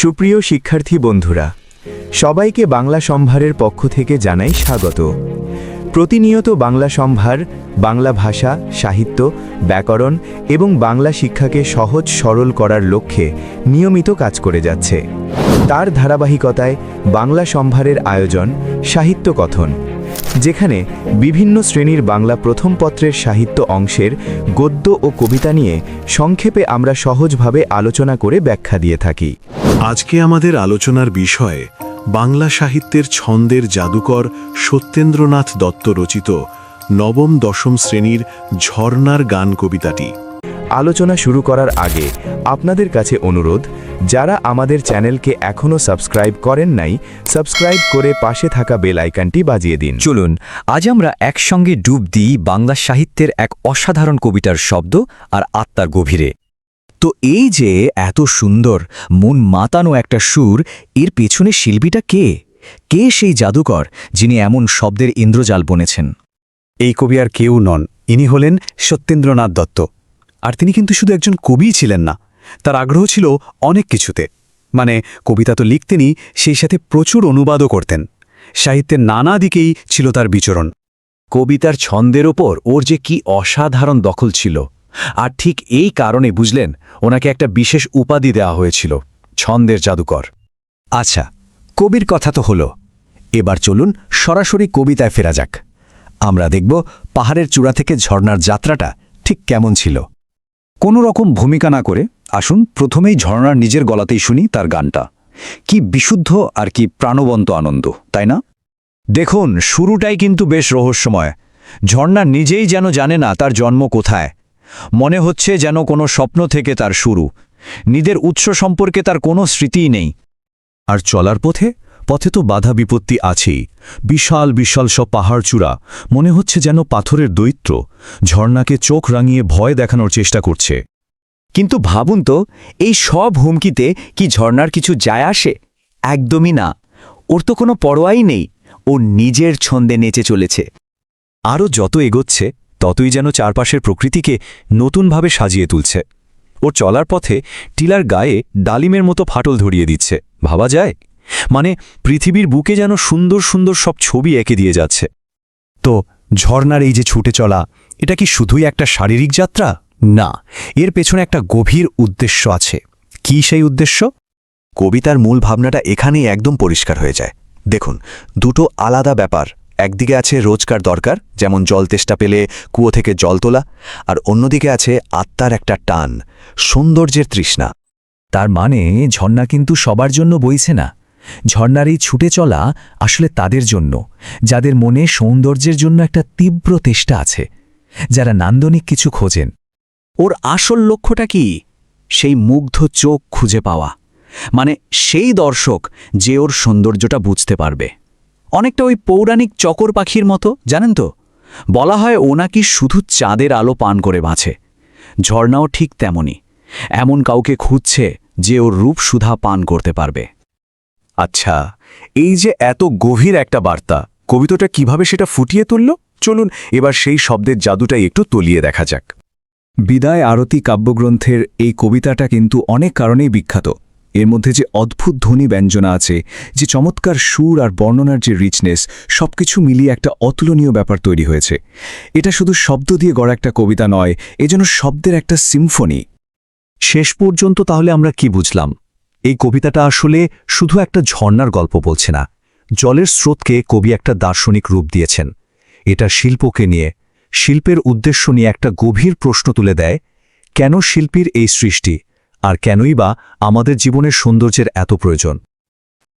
সুপ্রিয় শিক্ষার্থী বন্ধুরা, সবাইকে বাংলা সম্ভারের পক্ষ থেকে জানাই স্বাগত। প্রতিনিয়ত বাংলা সম্ভার, বাংলা ভাষা, সাহিত্য, ব্যাকরণ এবং বাংলা শিক্ষাকে সহজ সরল করার লক্ষ্যে নিয়মিত কাজ করে যাচ্ছে। তার ধারাবাহিকতায় বাংলা সম্ভারের আয়োজন, সাহিত্য কথন। যেখানে বিভিন্ন শ্রেণির বাংলা প্রথম পত্রের সাহিত্য অংশের গদ্য ও কবিতা নিয়ে সংক্ষেপে আমরা সহজভাবে আলোচনা করে ব্যাখ্যা দিয়ে থাকি। আজকে আমাদের আলোচনার বিষয় বাংলা সাহিত্যের ছন্দের জাদুকর সত্যেন্দ্রনাথ দত্ত রচিত নবম দশম শ্রেণির ঝর্ণার গান কবিতাটি। আলোচনা শুরু করার আগে আপনাদের কাছে অনুরোধ যারা আমাদের চ্যানেলকে এখনও সাবস্ক্রাইব করেন নাই সাবস্ক্রাইব করে পাশে থাকা বেল আইকনটি বাজিয়ে দিন। চলুন আজ আমরা একসঙ্গে ডুব দিই বাংলা সাহিত্যের এক অসাধারণ কবিতার শব্দ আর আত্মার গভীরে। তো এই যে এত সুন্দর মন মাতানো একটা সুর এর পেছনে শিল্পীটা কে? কে সেই জাদুকর যিনি এমন শব্দের ইন্দ্রজাল বনেছেন? এই কবি আর কেউ নন ইনি হলেন সত্যেন্দ্রনাথ দত্ত। আর তিনি কিন্তু শুধু একজন কবিই ছিলেন না। তার আগ্রহ ছিল অনেক কিছুতে। মানে কবিতা তো লিখতেনই, সেই সাথে প্রচুর অনুবাদও করতেন। সাহিত্যের নানা দিকেই ছিল তার বিচরণ। কবিতার ছন্দের ওপর ওর যে কি অসাধারণ দখল ছিল। আর ঠিক এই কারণে, বুঝলেন, ওনাকে একটা বিশেষ উপাধি দেওয়া হয়েছিল, ছন্দের জাদুকর। আচ্ছা কবির কথা তো হলো। এবার চলুন সরাসরি কবিতায় ফেরা যাক। আমরা দেখব পাহাড়ের চূড়া থেকে ঝর্ণার যাত্রাটা ঠিক কেমন ছিল। কোনো রকম ভূমিকা না করে, আসুন প্রথমেই ঝর্ণার নিজের গলাতেই শুনি তার গানটা। কি বিশুদ্ধ আর কি প্রাণবন্ত আনন্দ, তাই না? দেখুন, শুরুটাই কিন্তু বেশ রহস্যময়। ঝর্ণা নিজেই যেন জানে না তার জন্ম কোথায়। মনে হচ্ছে যেন কোনো স্বপ্ন থেকে তার শুরু। নিজের উৎস সম্পর্কে তার কোনো স্মৃতিই নেই। আর চলার পথে পথে তো বাধা বিপত্তি আছেই। বিশাল বিশাল সব পাহাড় চূড়া। মনে হচ্ছে যেন পাথরের দৈত্য ঝর্ণাকে চোখ রাঙিয়ে ভয় দেখানোর চেষ্টা করছে। কিন্তু ভাবুন তো, এই সব হুমকিতে কি ঝর্ণার কিছু যায় আসে? একদমই না। ওর তো কোনো পরোয়াই নেই। ও নিজের ছন্দে নেচে চলেছে। আরও যত এগোচ্ছে, ততই যেন চারপাশের প্রকৃতিকে নতুনভাবে সাজিয়ে তুলছে। ওর চলার পথে টিলার গায়ে ডালিমের মতো ফাটল ধরিয়ে দিচ্ছে। ভাবা যায়? মানে পৃথিবীর বুকে যেন সুন্দর সুন্দর সব ছবি এঁকে দিয়ে যাচ্ছে। তো ঝর্ণার এই যে ছুটে চলা, এটা কি শুধুই একটা শারীরিক যাত্রা? না, এর পেছনে একটা গভীর উদ্দেশ্য আছে। কি সেই উদ্দেশ্য? কবিতার মূল ভাবনাটা এখানেই একদম পরিষ্কার হয়ে যায়। দেখুন, দুটো আলাদা ব্যাপার। একদিকে আছে রোজকার দরকার, যেমন জল তেষ্টা পেলে কুয়ো থেকে জল তোলা, আর অন্যদিকে আছে আত্মার একটা টান, সৌন্দর্যের তৃষ্ণা। তার মানে ঝর্ণা কিন্তু সবার জন্য বইছে না। ঝর্ণার এই ছুটে চলা আসলে তাদের জন্য, যাদের মনে সৌন্দর্যের জন্য একটা তীব্র তেষ্টা আছে, যারা নান্দনিক কিছু খোঁজেন। ওর আসল লক্ষ্যটা কি? সেই মুগ্ধ চোখ খুঁজে পাওয়া। মানে সেই দর্শক যে ওর সৌন্দর্যটা বুঝতে পারবে। অনেকটা ওই পৌরাণিক চকর পাখির মতো, জানেন তো? বলা হয় ও নাকি শুধু চাঁদের আলো পান করে বাঁচে। ঝর্ণাও ঠিক তেমনই। এমন কাউকে খুঁজছে যে ওর রূপ সুধা পান করতে পারবে। আচ্ছা এই যে এত গভীর একটা বার্তা, কবিতাটা কীভাবে সেটা ফুটিয়ে তুলল? চলুন, এবার সেই শব্দের জাদুটাই একটু তলিয়ে দেখা যাক। বিদায় আরতি কাব্যগ্রন্থের এই কবিতাটা কিন্তু অনেক কারণেই বিখ্যাত। এর মধ্যে যে অদ্ভুত ধ্বনি ব্যঞ্জনা আছে, যে চমৎকার সুর আর বর্ণনার যে রিচনেস সবকিছু মিলিয়ে একটা অতুলনীয় ব্যাপার তৈরি হয়েছে। এটা শুধু শব্দ দিয়ে গড়া একটা কবিতা নয় এজন্য শব্দের একটা সিম্ফনি শেষ পর্যন্ত তাহলে আমরা কি বুঝলাম? এই কবিতাটা আসলে শুধু একটা ঝর্ণার গল্প বলছে না, জলের স্রোতকে কবি একটা দার্শনিক রূপ দিয়েছেন। এটা শিল্পকে নিয়ে, শিল্পের উদ্দেশ্য নিয়ে একটা গভীর প্রশ্ন তুলে দেয়, কেন শিল্পীর এই সৃষ্টি, আর কেনই বা আমাদের জীবনের সৌন্দর্যের এত প্রয়োজন?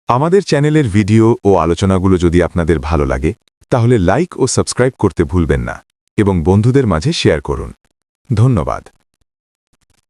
আমাদের চ্যানেলের ভিডিও ও আলোচনাগুলো যদি আপনাদের ভালো লাগে, তাহলে লাইক ও সাবস্ক্রাইব করতে ভুলবেন না, এবং বন্ধুদের মাঝে শেয়ার করুন। ধন্যবাদ।